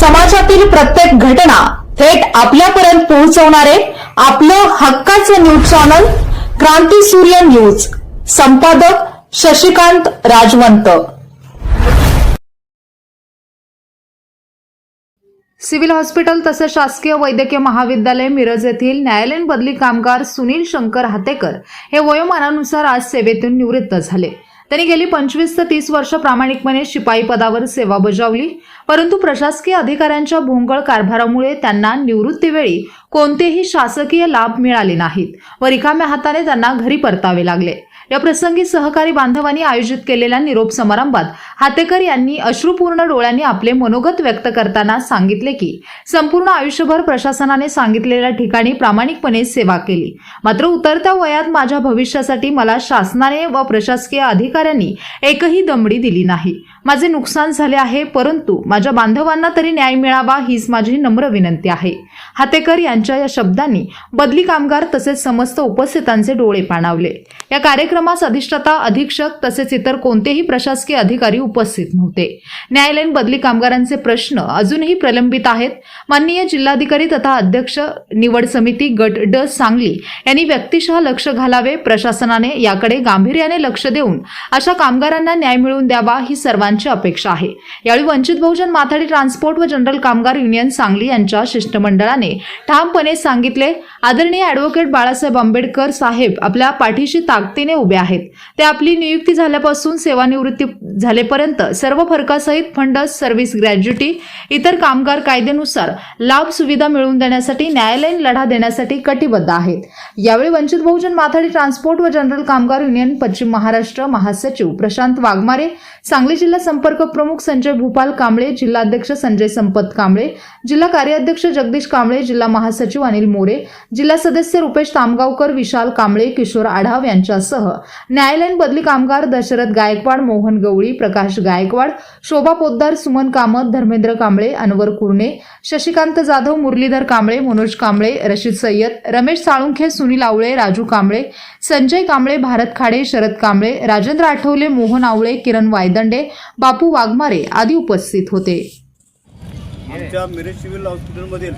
समाजातील प्रत्येक घटना थेट आपल्यापर्यंत पोहोचवणारे आपलं हक्काचं न्यूज चॅनल क्रांती सूर्य न्यूज. संपादक शशिकांत राजवंत. सिव्हिल हॉस्पिटल तसेच शासकीय वैद्यकीय महाविद्यालय मिरज येथील न्यायालयीन बदली कामगार सुनील शंकर हातेकर हे वयोमानानुसार आज सेवेतून निवृत्त झाले. त्यांनी गेली पंचवीस ते तीस वर्ष प्रामाणिकपणे शिपाई पदावर सेवा बजावली. परंतु प्रशासकीय अधिकाऱ्यांच्या भोंगळ कारभारामुळे त्यांना निवृत्तीवेळी कोणतेही शासकीय लाभ मिळाले नाहीत व रिकाम्या हाताने त्यांना घरी परतावे लागले. या प्रसंगी सहकारी बांधवांनी आयोजित केलेल्या निरोप समारंभात हातेकर यांनी अश्रुपूर्ण डोळ्यांनी आपले मनोगत व्यक्त करताना सांगितले की संपूर्ण आयुष्यभर प्रशासनाने सांगितलेल्या ठिकाणी प्रामाणिकपणे सेवा केली. मात्र उतरत्या वयात माझ्या भविष्यासाठी मला शासनाने व प्रशासकीय अधिकाऱ्यांनी एकही दमडी दिली नाही. माझे नुकसान झाले आहे परंतु माझ्या बांधवांना तरी न्याय मिळावा हीच माझी नम्र विनंती आहे. हातेकर यांच्या या शब्दांनी बदली कामगार तसेच समस्त उपस्थितांचे डोळे पाणावले. या कार्यक्रमास अधिष्ठाता अधीक्षक तसेच इतर कोणतेही प्रशासकीय अधिकारी उपस्थित नव्हते. न्यायालयीन बदली कामगारांचे प्रश्न अजूनही प्रलंबित आहेत. माननीय जिल्हाधिकारी तथा अध्यक्ष निवड समिती गट ड सांगली यांनी व्यक्तिशः लक्ष घालावे प्रशासनाने याकडे गांभीर्याने लक्ष देऊन अशा कामगारांना न्याय मिळवून द्यावा ही सर्वांची अपेक्षा आहे. यावेळी वंचित बहुजन माथाडी ट्रान्सपोर्ट व जनरल कामगार युनियन सांगली यांच्या शिष्टमंडळाने ठामपणे सांगितले आदरणीय अॅडव्होकेट बाळासाहेब आंबेडकर साहेब आपल्या पाठीशी ताकदीने उभे आहेत. ते आपली नियुक्ती झाल्यापासून सेवानिवृत्ती झालेपर्यंत सर्व फरकासहित फंडस सर्व्हिस ग्रॅज्युटी इतर कामगार कायद्यानुसार लाभ सुविधा मिळवून देण्यासाठी न्यायालयीन लढा देण्यासाठी कटिबद्ध आहेत. यावेळी वंचित बहुजन माथाडी ट्रान्सपोर्ट व जनरल कामगार युनियन पश्चिम महाराष्ट्र महासचिव प्रशांत वाघमारे सांगली जिल्हा संपर्क प्रमुख संजय भूपाल कांबळे जिल्हाध्यक्ष संजय संपत कांबळे जिल्हा कार्याध्यक्ष जगदीश कांबळे जिल्हा महासचिव अनिल मोरे जिल्हा सदस्य रुपेश तामगावकर विशाल कांबळे किशोर आढाव यांच्यासह न्यायालयीन बदली कामगार दशरथ गायकवाड मोहन गवळी प्रकाश गायकवाड शोभा पोद्दार सुमन कामत धर्मेंद्र कांबळे अनवर कुर्णे शशिकांत जाधव मुरलीधर कांबळे मनोज कांबळे रशीद सय्यद रमेश साळुंखे सुनील आवळे राजू कांबळे संजय कांबळे भारत खाडे शरद कांबळे राजेंद्र आठवले मोहन आवळे किरण वायदंडे बापू वाघमारे आदी उपस्थित होते. आमच्या मिरज सिव्हिल हॉस्पिटलमधील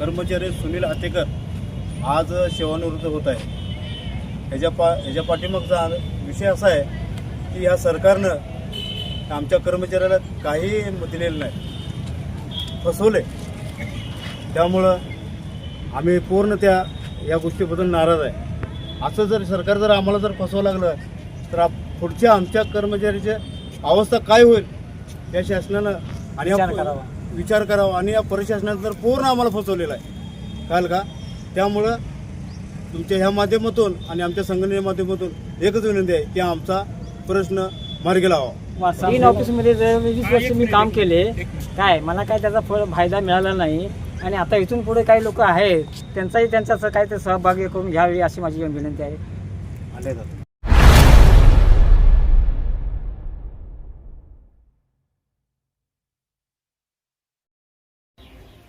कर्मचारी सुनील आतेकर आज सेवानिवृत्त होत आहे ह्याच्या पा ह्याच्या पाठीमागचा विषय असा आहे की ह्या सरकारनं आमच्या कर्मचाऱ्याला काही दिलेलं नाही. फसवले त्यामुळं आम्ही पूर्ण त्या या गोष्टीबद्दल नाराज आहे. असं जर सरकार जर आम्हाला जर फसवं लागलं तर आप पुढच्या आमच्या कर्मचाऱ्याची अवस्था काय होईल या शासनानं आणि विचार करावा. आणि या प्रशासनानं तर पूर्ण आम्हाला फसवलेलं आहे. काल का? त्यामुळं तुमच्या ह्या माध्यमातून आणि आमच्या संघटनेच्या माध्यमातून एकच विनंती आहे की आमचा प्रश्न मार्गी लावा. तीन ऑफिसमध्ये वीस वर्ष मी काम केले काय मला काय त्याचा फळ फायदा मिळाला नाही. आणि आता इथून पुढे काही लोक आहेत त्यांचाही त्यांचा असं काय ते सहभागी करून घ्यावी अशी माझी विनंती आहे.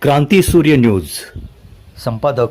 क्रांती सूर्य न्यूज. संपादक